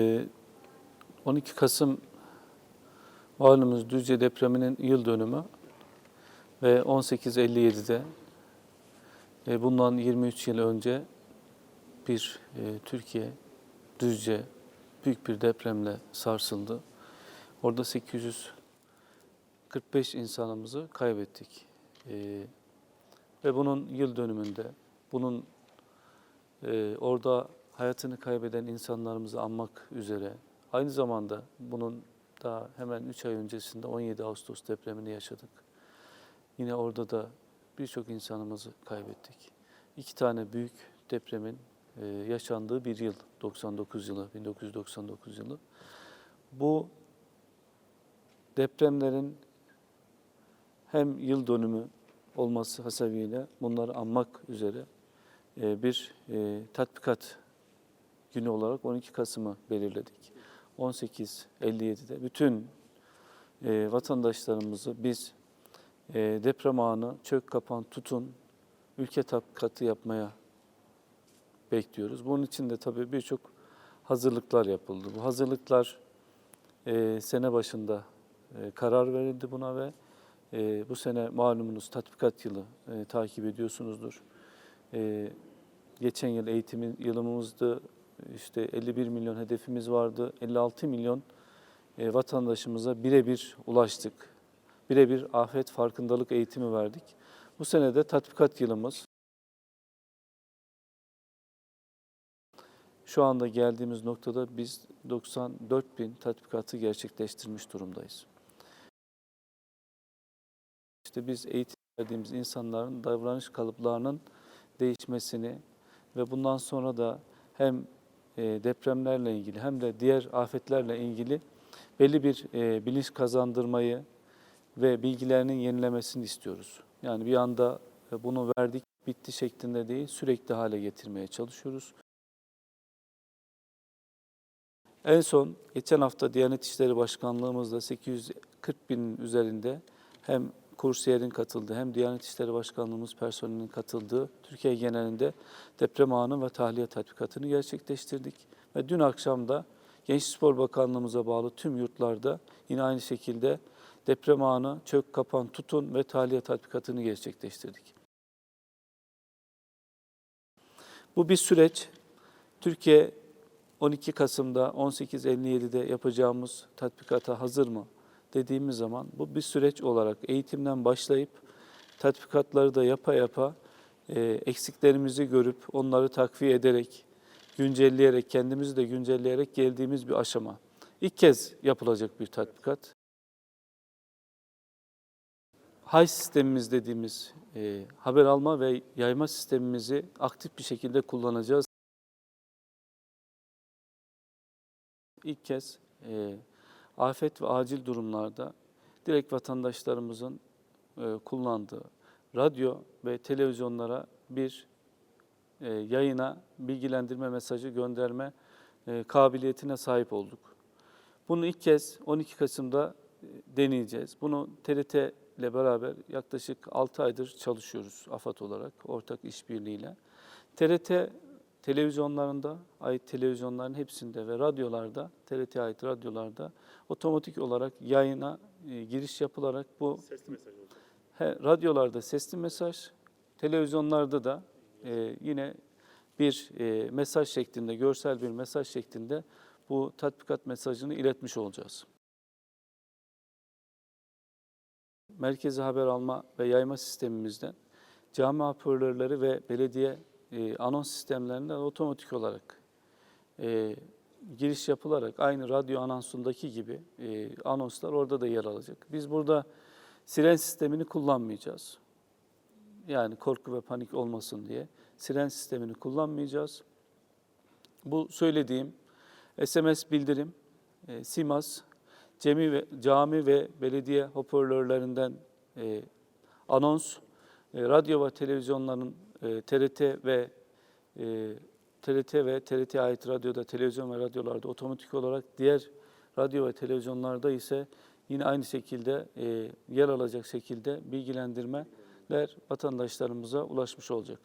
Ee, 12 Kasım malumunuz Düzce depreminin yıl dönümü ve 1857'de e, bundan 23 yıl önce bir e, Türkiye Düzce büyük bir depremle sarsıldı. Orada 845 insanımızı kaybettik. E, ve bunun yıl dönümünde, bunun orada hayatını kaybeden insanlarımızı anmak üzere, aynı zamanda bunun daha hemen 3 ay öncesinde 17 Ağustos depremini yaşadık. Yine orada da birçok insanımızı kaybettik. İki tane büyük depremin e, yaşandığı bir yıl, 99 yılı, 1999 yılı. Bu depremlerin hem yıl dönümü olması hasebiyle bunları anmak üzere e, bir e, tatbikat günü olarak 12 Kasım'ı belirledik. 18.57'de bütün e, vatandaşlarımızı biz e, deprem anı çök kapan tutun ülke tatbikatı yapmaya bekliyoruz. Bunun için de tabii birçok hazırlıklar yapıldı. Bu hazırlıklar e, sene başında e, karar verildi buna ve e, bu sene malumunuz tatbikat yılı e, takip ediyorsunuzdur. E, geçen yıl eğitimin yılımızdı. İşte 51 milyon hedefimiz vardı. 56 milyon e, vatandaşımıza birebir ulaştık. Birebir afet farkındalık eğitimi verdik. Bu sene de tatbikat yılımız. Şu anda geldiğimiz noktada biz 94 bin tatbikatı gerçekleştirmiş durumdayız. İşte biz eğitim verdiğimiz insanların davranış kalıplarının değişmesini ve bundan sonra da hem depremlerle ilgili hem de diğer afetlerle ilgili belli bir e, bilinç kazandırmayı ve bilgilerinin yenilemesini istiyoruz. Yani bir anda e, bunu verdik, bitti şeklinde değil, sürekli hale getirmeye çalışıyoruz. En son geçen hafta Diyanet İşleri Başkanlığımızda 840 binin üzerinde hem kursiyerin katıldığı hem Diyanet İşleri Başkanlığımız personelinin katıldığı Türkiye genelinde deprem anı ve tahliye tatbikatını gerçekleştirdik. Ve dün akşam da Gençlik Spor Bakanlığımıza bağlı tüm yurtlarda yine aynı şekilde deprem anı, çök, kapan, tutun ve tahliye tatbikatını gerçekleştirdik. Bu bir süreç. Türkiye 12 Kasım'da 18.57'de yapacağımız tatbikata hazır mı dediğimiz zaman bu bir süreç olarak eğitimden başlayıp tatbikatları da yapa yapa e, eksiklerimizi görüp onları takviye ederek, güncelleyerek, kendimizi de güncelleyerek geldiğimiz bir aşama. İlk kez yapılacak bir tatbikat. Hay sistemimiz dediğimiz e, haber alma ve yayma sistemimizi aktif bir şekilde kullanacağız. İlk kez e, afet ve acil durumlarda direkt vatandaşlarımızın e, kullandığı radyo ve televizyonlara bir e, yayına bilgilendirme mesajı gönderme e, kabiliyetine sahip olduk. Bunu ilk kez 12 Kasım'da e, deneyeceğiz. Bunu TRT ile beraber yaklaşık 6 aydır çalışıyoruz AFAD olarak ortak işbirliğiyle. TRT televizyonlarında, ait televizyonların hepsinde ve radyolarda, TRT'ye ait radyolarda otomatik olarak yayına e, giriş yapılarak bu Sesli mesaj he, radyolarda sesli mesaj, televizyonlarda da e, yine bir e, mesaj şeklinde, görsel bir mesaj şeklinde bu tatbikat mesajını iletmiş olacağız. Merkezi haber alma ve yayma sistemimizden cami hoparlörleri ve belediye e, anons sistemlerinden otomatik olarak e, giriş yapılarak aynı radyo anonsundaki gibi e, anonslar orada da yer alacak. Biz burada siren sistemini kullanmayacağız. Yani korku ve panik olmasın diye siren sistemini kullanmayacağız. Bu söylediğim SMS bildirim, e, SIMAS, cemi ve, cami ve belediye hoparlörlerinden e, anons, e, radyo ve televizyonların TRT ve e, TRT ve TRT'ye ait radyoda, televizyon ve radyolarda otomatik olarak diğer radyo ve televizyonlarda ise yine aynı şekilde e, yer alacak şekilde bilgilendirmeler vatandaşlarımıza ulaşmış olacak.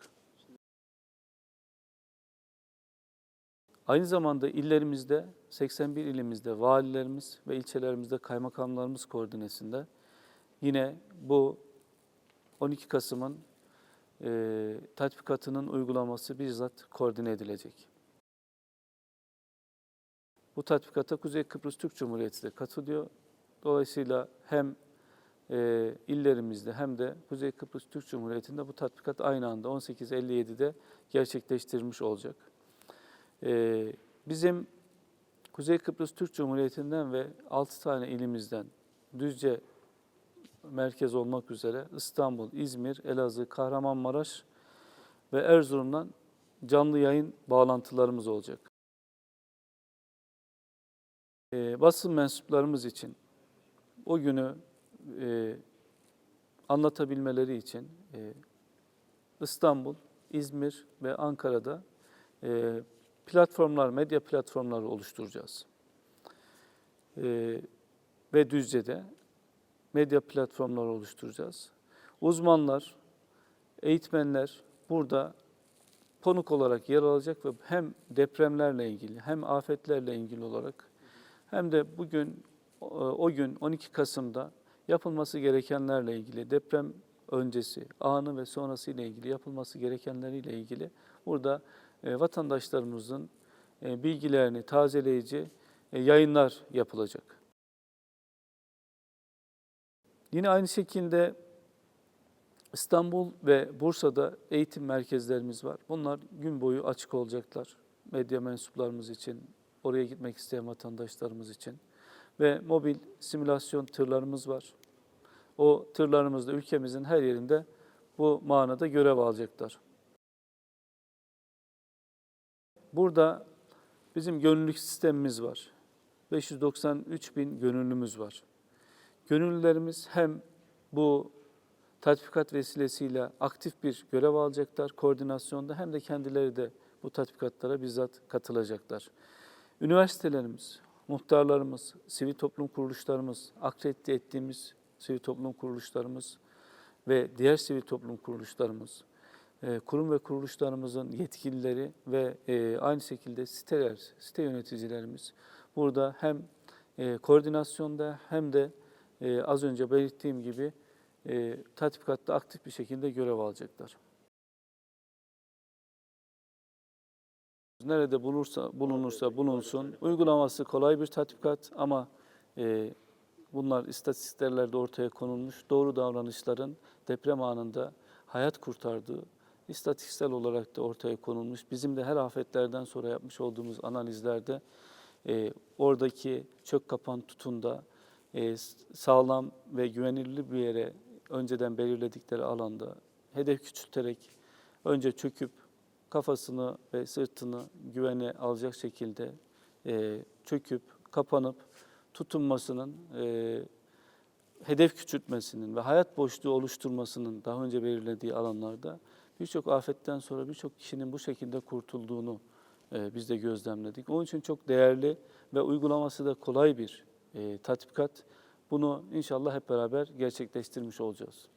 Aynı zamanda illerimizde, 81 ilimizde valilerimiz ve ilçelerimizde kaymakamlarımız koordinesinde yine bu 12 Kasım'ın e, tatbikatının uygulaması bizzat koordine edilecek. Bu tatbikata Kuzey Kıbrıs Türk Cumhuriyeti de katılıyor. Dolayısıyla hem e, illerimizde hem de Kuzey Kıbrıs Türk Cumhuriyeti'nde bu tatbikat aynı anda 18.57'de gerçekleştirilmiş olacak. E, bizim Kuzey Kıbrıs Türk Cumhuriyeti'nden ve 6 tane ilimizden Düzce merkez olmak üzere İstanbul, İzmir, Elazığ, Kahramanmaraş ve Erzurum'dan canlı yayın bağlantılarımız olacak. E, basın mensuplarımız için o günü e, anlatabilmeleri için e, İstanbul, İzmir ve Ankara'da e, platformlar, medya platformları oluşturacağız. E, ve Düzce'de medya platformları oluşturacağız. Uzmanlar, eğitmenler burada konuk olarak yer alacak ve hem depremlerle ilgili hem afetlerle ilgili olarak hem de bugün o- o gün 12 Kasım'da yapılması gerekenlerle ilgili deprem öncesi, anı ve sonrası ile ilgili yapılması gerekenleriyle ilgili burada e, vatandaşlarımızın e, bilgilerini tazeleyici e, yayınlar yapılacak. Yine aynı şekilde İstanbul ve Bursa'da eğitim merkezlerimiz var. Bunlar gün boyu açık olacaklar. Medya mensuplarımız için, oraya gitmek isteyen vatandaşlarımız için. Ve mobil simülasyon tırlarımız var. O tırlarımız da ülkemizin her yerinde bu manada görev alacaklar. Burada bizim gönüllülük sistemimiz var. 593 bin gönüllümüz var. Gönüllülerimiz hem bu tatbikat vesilesiyle aktif bir görev alacaklar koordinasyonda hem de kendileri de bu tatbikatlara bizzat katılacaklar. Üniversitelerimiz, muhtarlarımız, sivil toplum kuruluşlarımız, akredite ettiğimiz sivil toplum kuruluşlarımız ve diğer sivil toplum kuruluşlarımız, e, kurum ve kuruluşlarımızın yetkilileri ve e, aynı şekilde siteler, site yöneticilerimiz burada hem e, koordinasyonda hem de e, az önce belirttiğim gibi e, tatbikatta aktif bir şekilde görev alacaklar. Nerede bulursa bulunursa bulunsun. Uygulaması kolay bir tatbikat ama e, bunlar istatistiklerle ortaya konulmuş. Doğru davranışların deprem anında hayat kurtardığı istatistiksel olarak da ortaya konulmuş. Bizim de her afetlerden sonra yapmış olduğumuz analizlerde e, oradaki çök kapan tutunda e, sağlam ve güvenilir bir yere önceden belirledikleri alanda hedef küçülterek önce çöküp kafasını ve sırtını güvene alacak şekilde e, çöküp kapanıp tutunmasının e, hedef küçültmesinin ve hayat boşluğu oluşturmasının daha önce belirlediği alanlarda birçok afetten sonra birçok kişinin bu şekilde kurtulduğunu e, biz de gözlemledik. Onun için çok değerli ve uygulaması da kolay bir e, tatbikat. Bunu inşallah hep beraber gerçekleştirmiş olacağız.